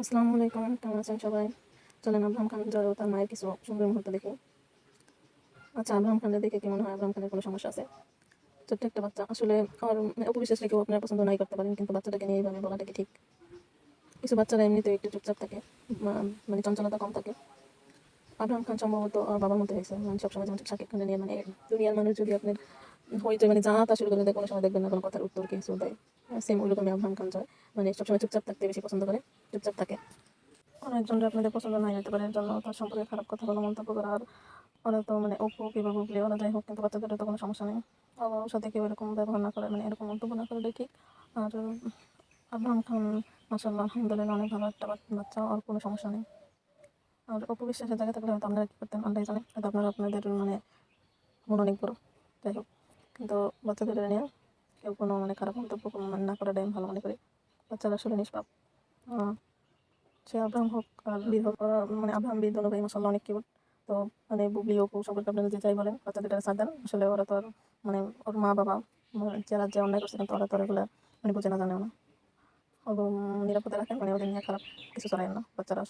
আসসালামু আলাইকুম, কেমন আছেন সবাই? চলেন আব্রাহাম খান জয় তার মায়ের কিছু সুন্দর মুহূর্ত দেখি। আচ্ছা আব্রাহাম খানকে দেখে কেমন হয়? আব্রাহাম খানের কোনো সমস্যা আছে? ছোট্ট একটা বাচ্চা। আসলে আর অপবিশ্বাস কেউ আপনার পছন্দ নাই করতে পারেন, কিন্তু বাচ্চাটাকে নিয়ে এইভাবে বলাটা কি ঠিক? কিছু বাচ্চারা এমনিতে একটু চুপচাপ থাকে মানে চঞ্চলতা কম থাকে। আব্রাহাম খান সম্ভবত বাবার মতো হয়েছে। মানে সবসময় যেমন শাকিব খানের নিয়ে মানে দুনিয়ার মানুষ যদি আপনার হইতে মানে যা তা শুরু করে কোনো সময় দেখবেন না কোনো কথার উত্তর কিছু দেয়। সেম ওইরকমই আব্রাহাম খান জয় মানে সবসময় চুপচাপ থাকতে বেশি পছন্দ করে, চুপচাপ থাকে। অনেকজনরা আপনাদের পছন্দ নাই হতে পারে, এর জন্য তার সম্পর্কে খারাপ কথা বলা, মন্তব্য করা, আর ওরা তো মানে অপু, কিংবা গুগলি, ওরা যাই হোক, কিন্তু বাচ্চাদের তো কোনো সমস্যা নেই। ওর সাথে কেউ এরকম ব্যবহার না করে মানে এরকম মন্তব্য না করে ঠিক আর আব্রাহাম খান মাসাল্লাহ আলহামদুলিল্লাহ, অনেক ভালো একটা বাচ্চা আর কোনো সমস্যা নেই। আর অপু বিশ্বাসের জায়গা থাকলে হয়তো আপনারা কী করতেন আল্লাহ জানে। হয়তো আপনারা আপনাদের মানে মন অনেক বড়। যাই হোক, কিন্তু বাচ্চাদের নিয়ে কেউ কোনো মানে খারাপ মন্তব্য কোনো মানে না করাটাই আমি ভালো মনে করি। বাচ্চারা আসলে নিষ্পাপ। সে আব্রাহাম হোক আর ওরা মানে আব্রাহাম বীর দোনো ভাই মশাল্লা অনেক কিউট তো মানে বুবলি অপু সম্পর্কে আপনারা যে যাই বলেন, বাচ্চাদের সাথ দেন আসলে ওরা তো আর মানে ওর মা বাবা মানে যারা যে অন্যায় করছে কিন্তু ওরা তো এগুলো মানে বুঝে না, জানেও না। এবং নিরাপদে রাখেন মানে ওদের নিয়ে খারাপ কিছু চালায় না বাচ্চারা।